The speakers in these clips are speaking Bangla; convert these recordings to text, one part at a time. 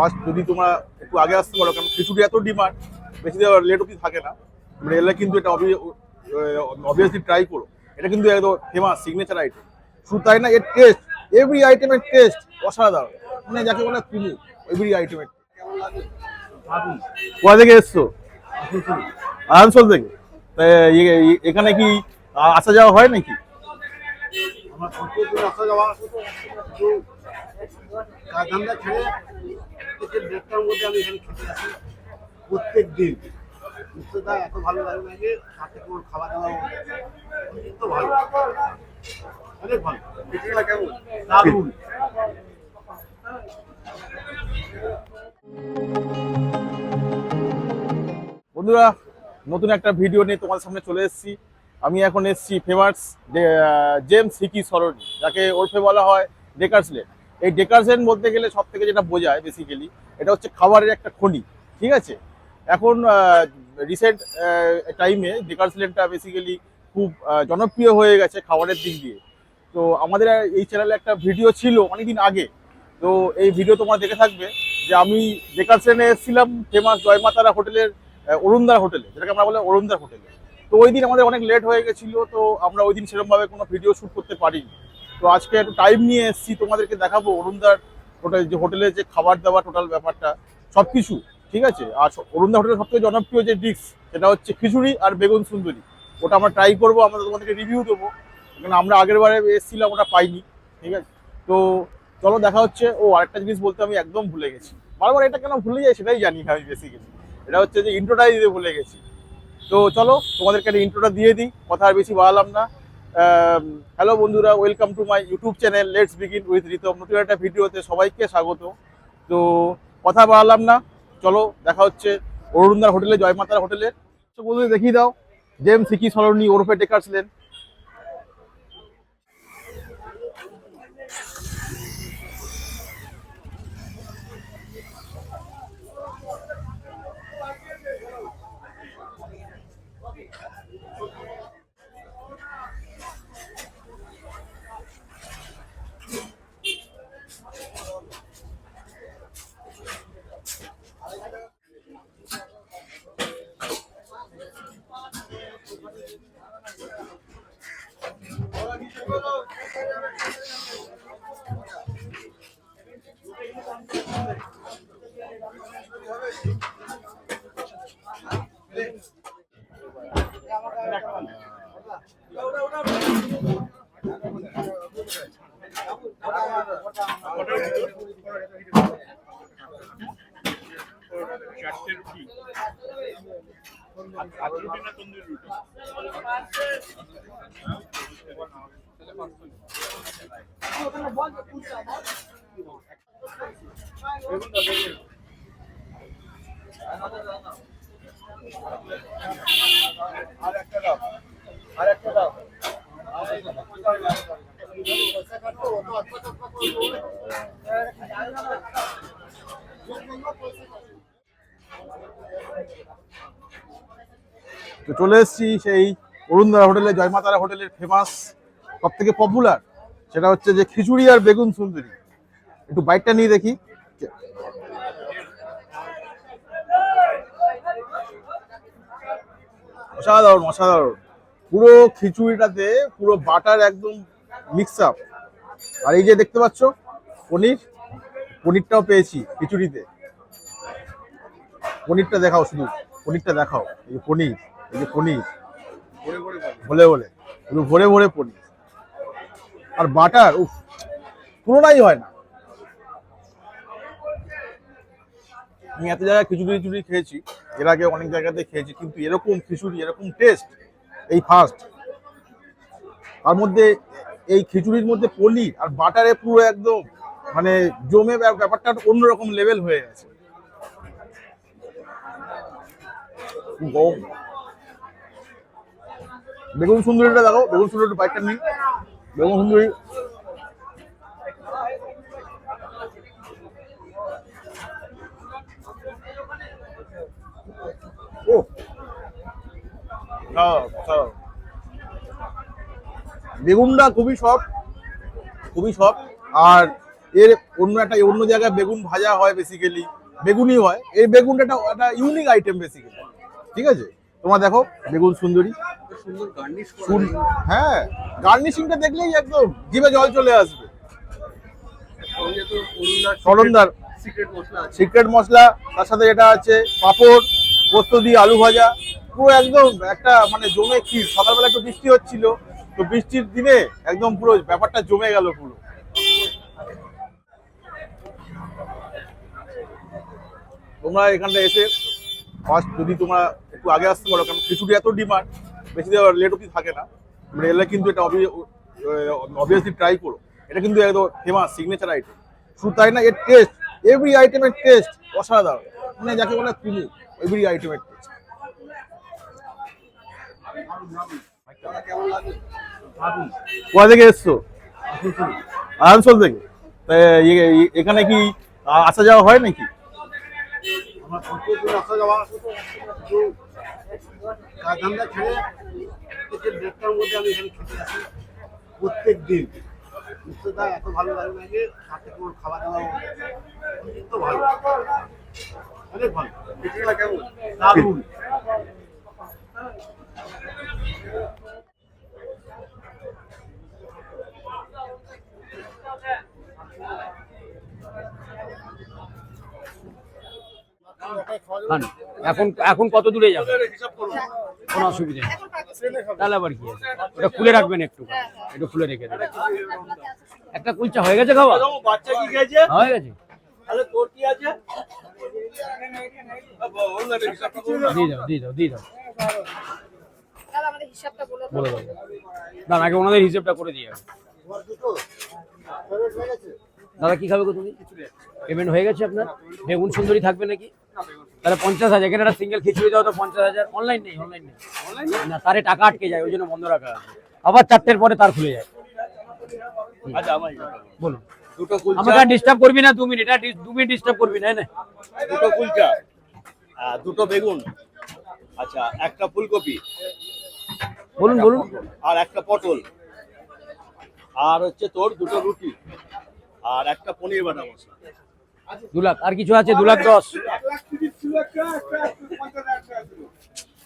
ফার্স্ট যদি তোমরা একটু আগে আসতে পারো, কারণ খিচুড়ি এত ডিমান্ড বেশি লেট অব্দি থাকে না। তোমরা এলে কিন্তু এটা অবভিয়াসলি ট্রাই করো। এটা কিন্তু একদম ফেমাস সিগনেচার আইটেম শুধু তাই না, এর টেস্ট এভরি আইটেমের টেস্ট অসাধারণ। মানে যাকে বলে তুমি এভরি আইটেমের কোথা থেকে এসছো? আসানসোল থেকে। এখানে কি আসা যাওয়া হয় নাকি? আসা যাওয়া প্রত্যেকের দেড়টার মধ্যে আমি এখানে খেতে আসি। প্রত্যেক দিন। মিষ্টিটা এত ভালো লাগে লাগে সাথে তোমার খাওয়া দাওয়া তো ভালো। অনেক ভালো। কেমন? দারুণ। বন্ধুরা নতুন একটা ভিডিও নিয়ে তোমাদের সামনে চলে এসেছি। আমি এখন এসেছি ফেমাস জেমস হিকি সরণি যাকে ওরফে বলা হয় ডেকার্স লেন এই ডেকার্স লেন বলতে গেলে সব থেকে যেটা বোঝায় বেসিক্যালি এটা হচ্ছে খাবারের একটা খনি, ঠিক আছে? এখন রিসেন্ট টাইমে ডেকার্স লেনটা বেসিক্যালি খুব জনপ্রিয় হয়ে গেছে খাবারের দিক দিয়ে। তো আমাদের এই চ্যানেলে একটা ভিডিও ছিল অনেকদিন আগে। তো এই ভিডিও তোমরা দেখে থাকবে যে আমি ডেকার্স লেনে এসেছিলাম ফেমাস জয়মাতারা হোটেলের অরুণদার হোটেলে, যেটাকে আমরা বলি অরুণদার হোটেলে। তো ওই দিন আমাদের অনেক লেট হয়ে গেছিল, তো আমরা ওই দিন সেরকমভাবে কোনো ভিডিও শ্যুট করতে পারিনি। তো আজকে একটু টাইম নিয়ে এসেছি, তোমাদেরকে দেখাবো অরুণদার হোটেল যে হোটেলে যে খাবার দাবার টোটাল ব্যাপারটা সব কিছু ঠিক আছে? আর অরুণদা হোটেলের সবথেকে জনপ্রিয় যে ডিশ সেটা হচ্ছে খিচুড়ি আর বেগুন সুন্দরী। ওটা আমরা ট্রাই করব, আমরা তোমাদেরকে রিভিউ দেবো। কারণ আমরা আগের বারে এসেছিলাম, ওটা পাইনি, ঠিক আছে? তো চলো দেখা হচ্ছে। ও, আরেকটা জিনিস বলতে আমি একদম ভুলে গেছি। বারবার এটা কেন ভুলে যাই সেটাই জানি না আমি বেসিক্যালি এটা হচ্ছে যে ইন্ট্রোটাই দিতে ভুলে গেছি। তো চলো, তোমাদেরকে একটা ইন্ট্রোটা দিয়ে দিই, কথা আর বেশি বাড়ালাম না। হ্যালো বন্ধুরা welcome to my YouTube channel let's begin with Ritam নতুন একটা ভিডিওতে সবাইকে স্বাগত। তো কথা বাড়ালাম না, চলো দেখা হচ্ছে অরুণদার হোটেলে, জয়মাতার হোটেলে। তো বন্ধুদের দেখিয়ে দাও জেম সিকি সরণী, ওরফে টেকার্স লেন চলে এসেছি সেই অরুণদার হোটেলে জয়মাতারা হোটেলের ফেমাস সব থেকে পপুলার সেটা হচ্ছে যে খিচুড়ি আর বেগুন সুন্দরী। একটু বাইকটা নিয়ে দেখি। অসাধারণ অসাধারণ। পুরো খিচুড়িটাতে পুরো বাটার একদম মিক্স আপ আর এই যে দেখতে পাচ্ছ, পনির। পনিরটাও পেয়েছি খিচুড়িতে। পনিরটা দেখাও শুধু। পনিরটা দেখাও। এই পনির, এই যে পনির। ভরে ভরে পুরো ভরে ভরে পনির। আর বাটার, উফ পুরোটাই হয় না। আমি এত জায়গায় খিচুড়ি খিচুড়ি খেয়েছি, এর আগে অনেক জায়গাতে খেয়েছি, কিন্তু এরকম খিচুড়ি, এরকম টেস্ট এই ফার্স্ট তার মধ্যে এই খিচুড়ির মধ্যে পনির আর বাটারে পুরো একদম মানে জমে ব্যাপ- ব্যাপারটা অন্যরকম লেভেল হয়ে গেছে। বেগুন সুন্দরীটা দেখো বেগুন সুন্দরী বাইকটা নিই বেগুন সুন্দরী ও। বেগুনটা খুবই সফট খুবই সফট আর এর অন্য একটা অন্য জায়গায় বেগুন ভাজা হয় বেসিক্যালি বেগুনই হয় এই বেগুনটা একটা ইউনিক আইটেম বেসিক্যালি ঠিক আছে? তোমরা দেখো, বেগুন সুন্দরী। হ্যাঁ গার্নিশিংটা দেখলেই একদম জিভে জল চলে আসবে। সরন্দার সিক্রেট মশলা, তার সাথে এটা আছে, পাঁপড়, পোস্ত দিয়ে আলু ভাজা, পুরো একদম একটা মানে জমে ক্ষীর। সকালবেলা একটু বৃষ্টি হচ্ছিল, তো বৃষ্টির দিনে একদম পুরো ব্যাপারটা জমে গেল পুরো। তোমরা এখানটা এসে ফার্স্ট যদি তোমরা একটু আগে আসতে পারো, কারণ খিচুড়ি এত ডিমান্ড বেশি লেট অব্দি থাকে না। তোমরা এলে কিন্তু এটা অবভিয়াসলি ট্রাই করো। এটা কিন্তু একদম ফেমাস সিগনেচার আইটেম শুধু তাই না, এর টেস্ট এভরি আইটেমের টেস্ট অসাধারণ। মানে যাকে বলে তুমি এভরি আইটেমের টেস্ট কোথা থেকে এসছো? আসানসোল থেকে। এখানে কি আসা যাওয়া হয় নাকি? আমার প্রত্যেকদিন আসা যাওয়া। কিন্তু কাজ ধান্দা ছেড়ে প্রত্যেকের দেড়টার মধ্যে আমি এখানে খেতে আসি। প্রত্যেক দিন মিশ্রদা এত ভালো লাগে লাগে সাথে কোনো খাওয়া দাওয়া অত্যন্ত ভালো। অনেক ভালো। কেমন? দারুণ। খান। এখন এখন কত দূরে যাবে? কোনো অসুবিধা নেই। তাহলে আবার কি আছে? ওটা খুলে রাখবেন একটু। একটু খুলে রেখে দেবেন। একটা কুলচা হয়ে গেছে খাওয়া? খেয়েছে? হয়ে গেছে। দিয়ে দাও দিয়ে দাও দিয়ে দাও। বলে আগে ওনাদের হিসেবটা করে দিয়ে দাদা কি খাবে গো তুমি? পেমেন্ট হয়ে গেছে আপনার। বেগুন সুন্দরী থাকবে নাকি? তাহলে পঞ্চাশ হাজার। এখানে একটা সিঙ্গেল খিচুড়ি দাও তো পঞ্চাশ হাজার। অনলাইন নেই অনলাইন নেই। না তারে টাকা আটকে যায় ওই জন্য বন্ধ রাখা আবার চারটের পরে তার খুলে যায়। আচ্ছা বলুন। আমাকে ডিস্টার্ব করবি না দু মিনিট দু মিনিট ডিস্টার্ব করবি না দুটো কুলচা। দুটো বেগুন। আচ্ছা একটা ফুলকপি। বলুন বলুন। আর একটা পটল। আর হচ্ছে তোর দুটো রুটি। আর একটা পনির বাটা মশলা। দু লাখ আর কিছু আছে? দু লাখ দশ।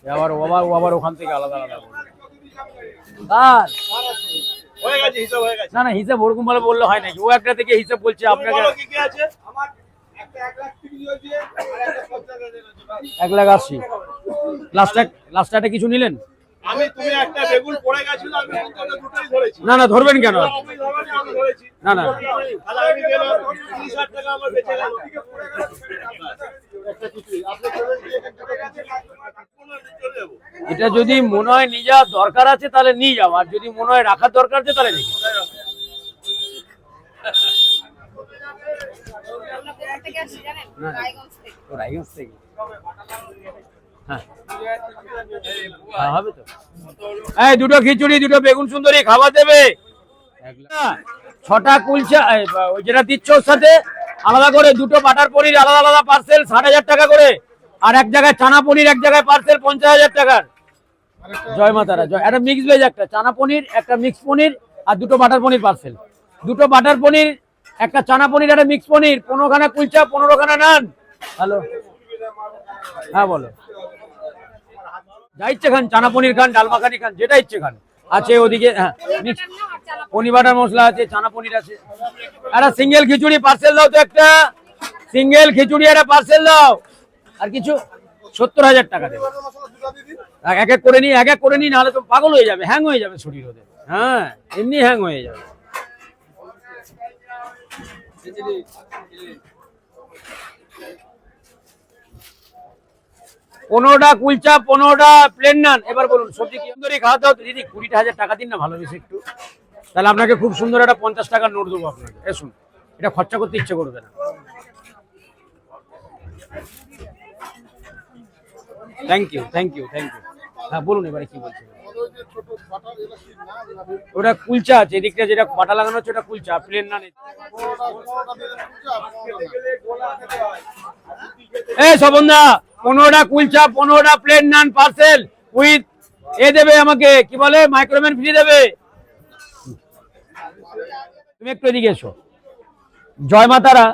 আবার আবার আবার ওখান থেকে আলাদা আলাদা না না হিসাব ওরকম ভাবে বললে হয় নাকি? ও একটা থেকে হিসাব বলছে আপনাকে। এক লাখ আশি লাস্ট লাস্ট একটা কিছু নিলেন আমি তুমি একটা বেগুন পড়ে গেছিল আমি কিন্তু দুটোই ধরেছি। না না ধরবেন কেন? না না আমি গেলাম তিরিশ হাজার টাকা আমার বেঁচে গেল। একটা কিছুই আপনি ফেভারিট দিয়ে দুটো কাছে চলে যাব এটা যদি মনে হয় নিয়ে যাওয়ার দরকার আছে তাহলে নিয়ে যাও। আর যদি মনে হয় রাখার দরকার আছে তাহলে রেখে। রায়গঞ্জ থেকে। হ্যাঁ। হ্যাঁ, হবে তো। এই দুটো খিচুড়ি দুটো বেগুন সুন্দরী খাবার দেবে। হ্যাঁ, ছটা কুলচা ওই যেটা দিচ্ছ ওর সাথে আলাদা করে দুটো বাটার পনির আলাদা আলাদা পার্সেল ষাট হাজার টাকা করে। আর এক জায়গায় চানা পনির এক জায়গায় পার্সেল পঞ্চাশ হাজার টাকার। জয় মাতারা জয়। একটা মিক্স ভেজ একটা চানা পনির একটা মিক্স পনির আর দুটো বাটার পনির পার্সেল দুটো বাটার পনির একটা চানা পনির একটা মিক্স পনির। পনেরো খানা কুলচা পনেরো খানা নান। হ্যালো? হ্যাঁ বলো। যা ইচ্ছে খান, চানা পনির খান, ডাল মাখানি খান, যেটা ইচ্ছে খান। আছে ওদিকে হ্যাঁ পনির বাটার মশলা আছে, চানা পনির আছে। একটা সিঙ্গেল খিচুড়ি পার্সেল দাও তো একটা। সিঙ্গেল খিচুড়ি একটা পার্সেল দাও। আর কিছু সত্তর হাজার টাকা দেবে। এক এক করে নি এক এক করে নি নাহলে তো পাগল হয়ে যাবে হ্যাং হয়ে যাবে শরীর ওদের। হ্যাঁ এমনি হ্যাং হয়ে যাবে। পনেরোটা কুলচা, পনেরোটা প্লেন নান এবার বলুন, সবজি সুন্দরী খাওয়াতে হতো দিদি, কুড়িটা হাজার টাকা দিন না ভালোবেসে একটু। তাহলে আপনাকে খুব সুন্দর একটা পঞ্চাশ টাকার নোট দেবো আপনাকে। এসুন এটা খরচা করতে ইচ্ছে করবে না। Thank you thank you thank you হ্যাঁ বলুন এবারে কি বলছেন। ওটা কুলচা আছে এদিকটা যেটা বাটা লাগানো হচ্ছে, ওটা কুলচা প্লেন না এ সবন্দা পনেরোটা কুলচা পনেরোটা প্লেন নান পার্সেল উইথ, এ দেবে আমাকে, কি বলে, মাইক্রোম্যান ফ্রি দেবে। তুমি একটু এদিকে এসো। জয় মাতারা।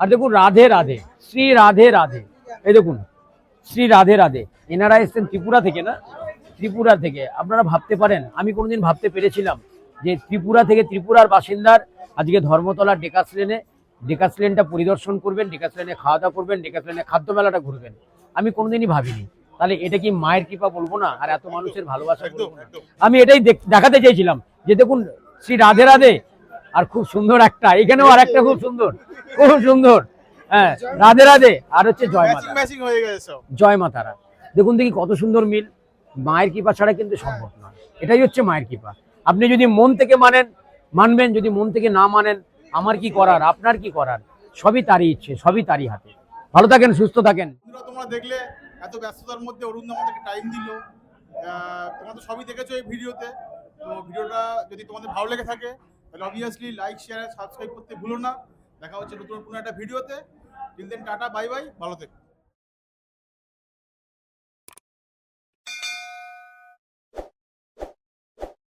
আর দেখুন, রাধে রাধে, শ্রী রাধে রাধে। এই দেখুন, শ্রী রাধে রাধে। এনারা এসছেন ত্রিপুরা থেকে না? ত্রিপুরা থেকে। আপনারা ভাবতে পারেন, আমি কোনোদিন ভাবতে পেরেছিলাম যে ত্রিপুরা থেকে ত্রিপুরার বাসিন্দার আজকে ধর্মতলা ডেকাস লেনে ডেকাস লেনটা পরিদর্শন করবেন ডেকাস লেনে খাওয়া দাওয়া করবেন ডেকাস লেনে খাদ্য মেলাটা ঘুরবেন। আমি কোনোদিনই ভাবিনি। তাহলে এটা কি মায়ের কৃপা বলব না? আর এত মানুষের ভালোবাসা বলব না? আমি এটাই দেখ- দেখাতে চেয়েছিলাম যে দেখুন শ্রী রাধে রাধে আর খুব সুন্দর একটা এখানেও আর একটা খুব সুন্দর খুব সুন্দর। হ্যাঁ রাধে রাধে আর হচ্ছে জয় মাতা জয় মাতারা। দেখুন দেখি কত সুন্দর মিল। মায়ের কৃপা ছাড়া কিন্তু সম্ভব নয়। এটাই হচ্ছে মায়ের কৃপা। আপনি যদি মন থেকে মানেন মানবেন যদি মন থেকে না মানেন আমার কি করার? আপনার কি করার? সবই তারই ইচ্ছে সবই তারই হাতে। ভালো থাকেন, সুস্থ থাকেন। তোমরা দেখলে এত ব্যস্ততার মধ্যে অরুণ আমাদেরকে টাইম দিল। তোমরা তো সবই দেখেছ এই ভিডিওতে। তো ভিডিওটা যদি তোমাদের ভালো লেগে থাকে, তাহলে অবভিয়াসলি লাইক শেয়ার সাবস্ক্রাইব করতে ভুলো না। দেখা হচ্ছে নতুন কোনো একটা ভিডিওতে। Till then tata bye bye ভালো থেকো।